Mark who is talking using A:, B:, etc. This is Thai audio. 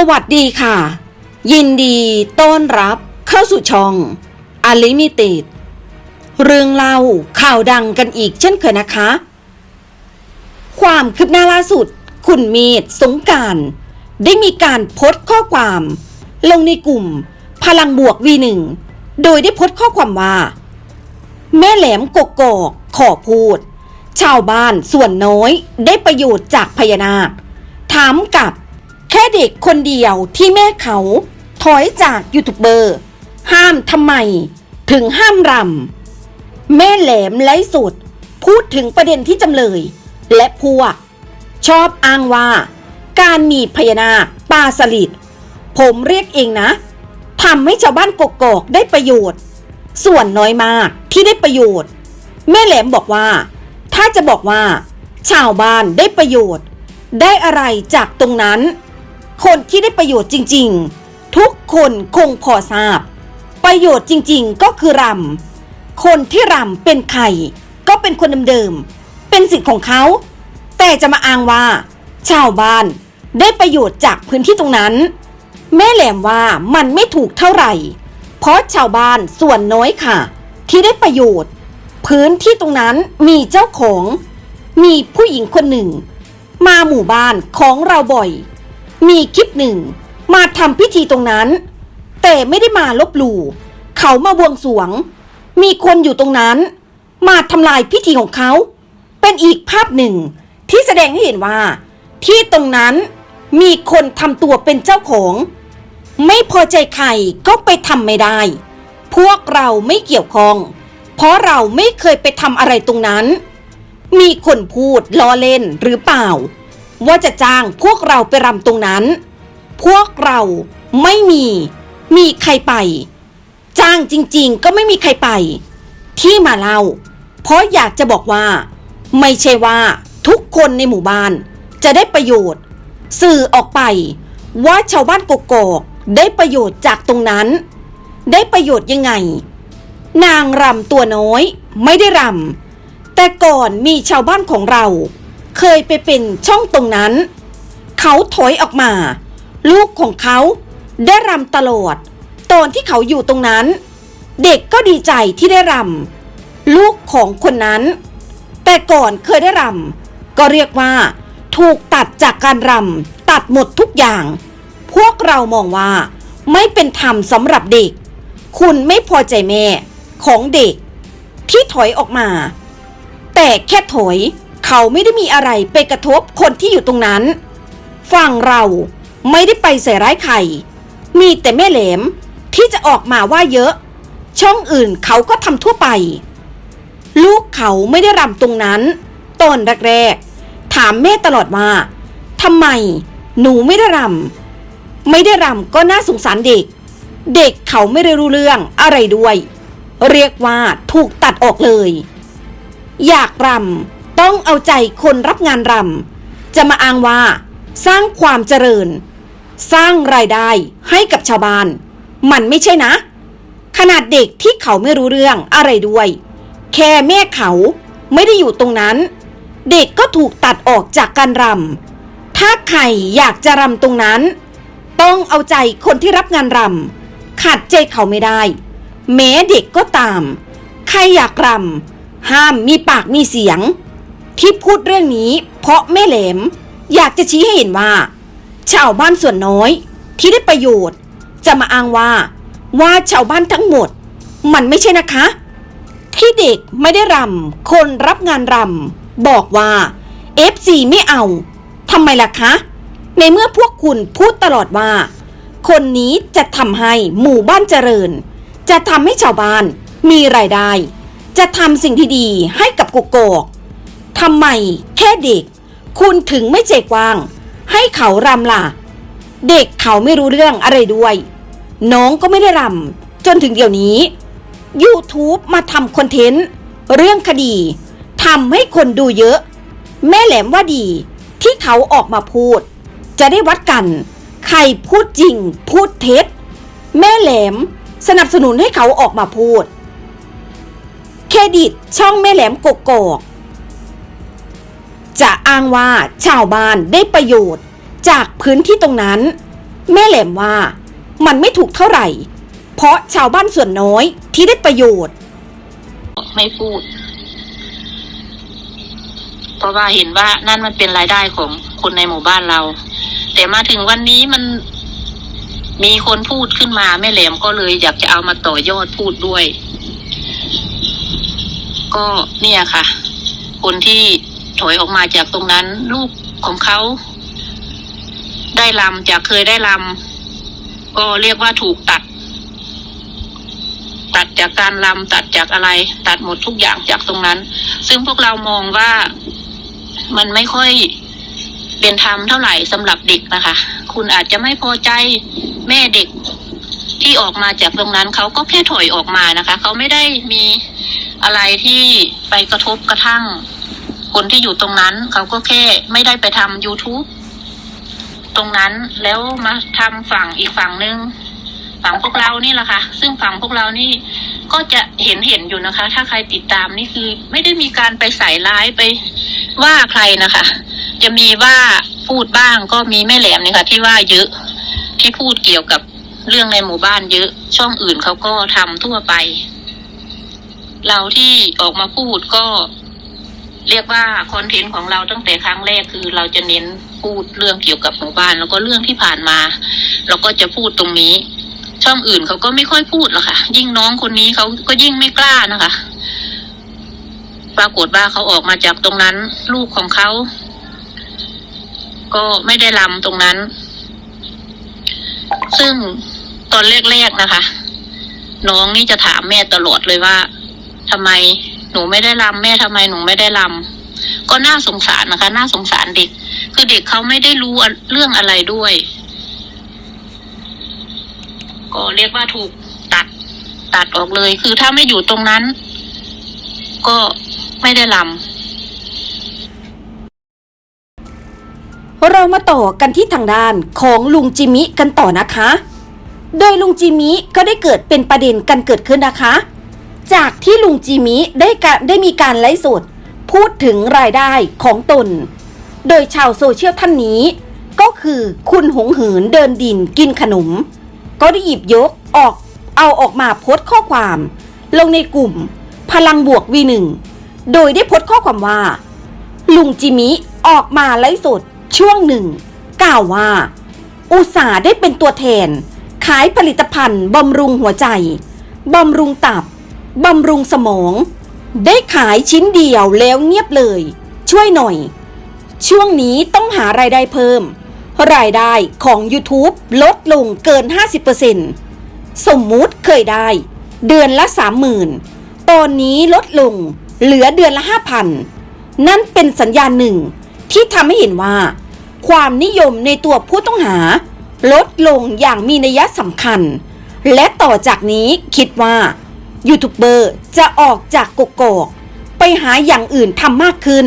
A: สวัสดีค่ะ ยินดีต้อนรับเข้าสู่ช่อง Unlimited เรื่องเล่าข่าวดังกันอีกเช่นเคยนะคะ ความคืบหน้าล่าสุด คุณเมธสงการได้มีการโพสต์ข้อความ ลงในกลุ่ม พลังบวก V1 โดยได้โพสต์ข้อความว่า แม่แหลมกกอกขอพูด ชาวบ้านส่วนน้อยได้ประโยชน์จากพญานาคถามกับ ค่เด็กคนเดียวที่แม่เขาถอยจากยูทูบเบอร์ ห้ามทำไม ถึงห้ามรำ แม่แหลมไร้สุด พูดถึงประเด็นที่จำเลย และพวก ชอบอ้างว่า การมีพญานาคปลาสลิดผมเรียกเองนะทำให้ชาวบ้านกกอกได้ประโยชน์ ส่วนน้อยมากที่ได้ประโยชน์ แม่แหลมบอกว่า ถ้าจะบอกว่า ชาวบ้านได้ประโยชน์ ได้อะไรจากตรงนั้น คนที่ได้ประโยชน์จริง ๆ ทุกคนคงพอทราบ ประโยชน์จริง ๆ ก็คือรำคนที่รำเป็นใครก็เป็นคนเดิมๆเป็นสิทธิ์ของเขา แต่จะมาอ้างว่า ชาวบ้านได้ประโยชน์จากพื้นที่ตรงนั้น แม่แหลมว่ามันไม่ถูกเท่าไหร่ เพราะชาวบ้านส่วนน้อยค่ะ ที่ได้ประโยชน์ พื้นที่ตรงนั้นมีเจ้าของ มีผู้หญิงคนหนึ่ง มาหมู่บ้านของเราบ่อย มีคลิปหนึ่ง มาทำพิธีตรงนั้น แต่ไม่ได้มาลบหลู่เขามาบวงสวง มีคนอยู่ตรงนั้น มาทำลายพิธีของเขา เป็นอีกภาพหนึ่ง ที่แสดงให้เห็นว่า ที่ตรงนั้นมีคนทำตัวเป็นเจ้าของ ไม่พอใจใครก็ไปทำไม่ได้ พวกเราไม่เกี่ยวข้อง เพราะเราไม่เคยไปทำอะไรตรงนั้น มีคนพูดล้อเล่นหรือเปล่า ว่าจะจ้างพวกเราไปรำตรงนั้น พวกเราไม่มี มีใครไป จ้างจริง ๆ ก็ไม่มีใครไป ที่มาเล่า เพราะอยากจะบอกว่า ไม่ใช่ว่าทุกคนในหมู่บ้าน จะได้ประโยชน์ สื่อออกไป ว่าชาวบ้านกกอกได้ประโยชน์จากตรงนั้น ได้ประโยชน์ยังไง นางรำตัวน้อย ไม่ได้รำแต่ก่อนมีชาวบ้านของเรา เคยไปเป็นช่องตรงนั้น เขาถอยออกมา ลูกของเขาได้รำตลอด ตอนที่เขาอยู่ตรงนั้น เด็กก็ดีใจที่ได้รำลูกของคนนั้น แต่ก่อนเคยได้รำก็เรียกว่า ถูกตัดจากการรำตัดหมดทุกอย่าง พวกเรามองว่า ไม่เป็นธรรมสำหรับเด็ก คุณไม่พอใจแม่ของเด็ก ที่ถอยออกมา แต่แค่ถอย เขาไม่ได้มีอะไรไปกระทบคนที่อยู่ตรงนั้น ฝั่งเราไม่ได้ไปใส่ร้ายใคร มีแต่แม่แหลมที่จะออกมาว่าเยอะ ช่องอื่นเขาก็ทำทั่วไป ลูกเขาไม่ได้รำตรงนั้น ตอนแรกๆ ถามแม่ตลอดว่าทำไมหนูไม่ได้รำไม่ได้รำก็น่าสงสารเด็ก เด็กเขาไม่ได้รู้เรื่องอะไรด้วย เรียกว่าถูกตัดออกเลย อยากรำ ต้องเอาใจคนรับงานรำจะมาอ้างว่า สร้างความเจริญ สร้างรายได้ให้กับชาวบ้าน มันไม่ใช่นะ ขนาดเด็กที่เขาไม่รู้เรื่องอะไรด้วย แค่แม่เขาไม่ได้อยู่ตรงนั้น เด็กก็ถูกตัดออกจากการรำถ้าใครอยากจะรำตรงนั้น ต้องเอาใจคนที่รับงานรำขัดใจเขาไม่ได้ แม้เด็กก็ตาม ใครอยากรำห้ามมีปากมีเสียง ที่พูดเรื่องนี้ เพราะแม่แหลม อยากจะชี้ให้เห็นว่า ชาวบ้านส่วนน้อยที่ได้ประโยชน์ จะมาอ้างว่า ว่าชาวบ้านทั้งหมด มันไม่ใช่นะคะ ที่เด็กไม่ได้รำคนรับงานรำบอกว่า FC ไม่เอาทำไมล่ะคะ ในเมื่อพวกคุณพูดตลอดว่า คนนี้จะทำให้หมู่บ้านเจริญ จะทำให้ชาวบ้านมีรายได้ จะทำสิ่งที่ดีให้กับกกอก ทำไมแค่เด็ก คุณถึงไม่ใจกวาง ให้เขารำล่ะ เด็กเขาไม่รู้เรื่องอะไรด้วย น้องก็ไม่ได้รำจนถึงเดี๋ยวนี้ YouTube มาทำคอนเทนต์ เรื่องคดีทำให้คนดูเยอะ แม่แหลมว่าดี ที่เขาออกมาพูด จะได้วัดกัน ใครพูดจริง พูดเท็จ แม่แหลมสนับสนุนให้เขาออกมาพูด เครดิตช่องแม่แหลมกกอก จะอ้างว่าชาวบ้านได้ประโยชน์ จากพื้นที่ตรงนั้น แม่แหลมว่ามันไม่ถูกเท่าไหร่ เพราะชาวบ้านส่วนน้อยที่ได้ประโยชน์
B: ไม่พูด เพราะว่าเห็นว่านั่นมันเป็นรายได้ของคนในหมู่บ้านเรา แต่มาถึงวันนี้มันมีคนพูดขึ้นมาแม่แหลมก็เลยอยากจะเอามาต่อยอดพูดด้วย ก็เนี่ยค่ะ คนที่ ถอยออกมาจากตรงนั้น ลูกของเขา ได้ลำจากเคยได้ลำก็เรียกว่าถูกตัด ตัดจากการลำตัดจากอะไร ตัดหมดทุกอย่างจากตรงนั้น ซึ่งพวกเรามองว่ามันไม่ค่อยเป็นธรรมเท่าไหร่สำหรับเด็กนะคะ คุณอาจจะไม่พอใจแม่เด็กที่ออกมาจากตรงนั้นเขาก็แค่ถอยออกมานะคะ เขาไม่ได้มีอะไรที่ไปกระทบกระทั่ง คนที่อยู่ตรงนั้น เขาก็แค่ไม่ได้ไปทำ YouTube ตรงนั้นแล้วมาทำฝั่งอีกฝั่งนึงฝั่งพวกเรานี่แหละค่ะ ซึ่งฝั่งพวกเรานี่ก็จะเห็นเห็นอยู่นะคะ ถ้าใครติดตามนี่คือ ไม่ได้มีการไปใส่ร้ายไปว่าใครนะคะ จะมีว่าพูดบ้างก็มีแม่แหลมนี่ค่ะ ที่ว่าเยอะที่พูดเกี่ยวกับเรื่องในหมู่บ้านเยอะ ช่องอื่นเขาก็ทำทั่วไป เราที่ออกมาพูดก็ เรียกว่าคอนเทนต์ของเราตั้งแต่ครั้งแรกคือเราจะเน้นพูดเรื่องเกี่ยวกับหมู่บ้าน แล้วก็เรื่องที่ผ่านมา เราก็จะพูดตรงนี้ ช่องอื่นเขาก็ไม่ค่อยพูดหรอกค่ะ ยิ่งน้องคนนี้เขาก็ยิ่งไม่กล้านะคะ ปรากฏว่าเขาออกมาจากตรงนั้น ลูกของเขาก็ไม่ได้ลำตรงนั้น ซึ่งตอนแรกๆนะคะ น้องนี่จะถามแม่ตลอดเลยว่าทำไม หนูไม่ได้ลำแม่ทำไมหนูไม่ได้ลำก็น่าสงสารนะคะ น่าสงสารเด็ก คือเด็กเขาไม่ได้รู้เรื่องอะไรด้วย ก็เรียกว่าถูกตัด ตัดออกเลย คือถ้าไม่อยู่ตรงนั้น ก็ไม่ได้ล
A: เรามาต่อกันที่ทางด้านของลุงจิมิกันต่อนะคะ โดยลุงจิมิก็ได้เกิดเป็นประเด็นกันเกิดขึ้นนะคะ จากที่ลุงจิมิได้กะได้มีการไลฟ์สดพูดถึงรายได้ของตน โดยชาวโซเชียลท่านนี้ ก็คือคุณหงเหินเดินดินกินขนม ก็ได้หยิบยกออกเอาออกมาโพสต์ข้อความ ลงในกลุ่ม พลังบวกวีหนึ่งโดยได้โพสต์ข้อความว่า ลุงจิมิออกมาไลฟ์สดช่วงหนึ่ง กล่าวว่า อุตสาห์ได้เป็นตัวแทน ขายผลิตภัณฑ์บำรุงหัวใจบำรุงตับ บำรุงสมอง ได้ขายชิ้นเดียวแล้วเงียบเลย ช่วยหน่อย ช่วงนี้ต้องหารายได้เพิ่ม รายได้ของ YouTube ลดลงเกิน 50%สมมุติเคยได้ เดือนละ 30,000 ตอนนี้ลดลง เหลือเดือนละ 5,000 นั่นเป็นสัญญาณหนึ่ง ที่ทำให้เห็นว่า ความนิยมในตัวผู้ต้องหา ลดลงอย่างมีนัยสำคัญ และต่อจากนี้คิดว่า ยูทูบเบอร์จะออกจากกกอกไปหาอย่างอื่นทำมากขึ้น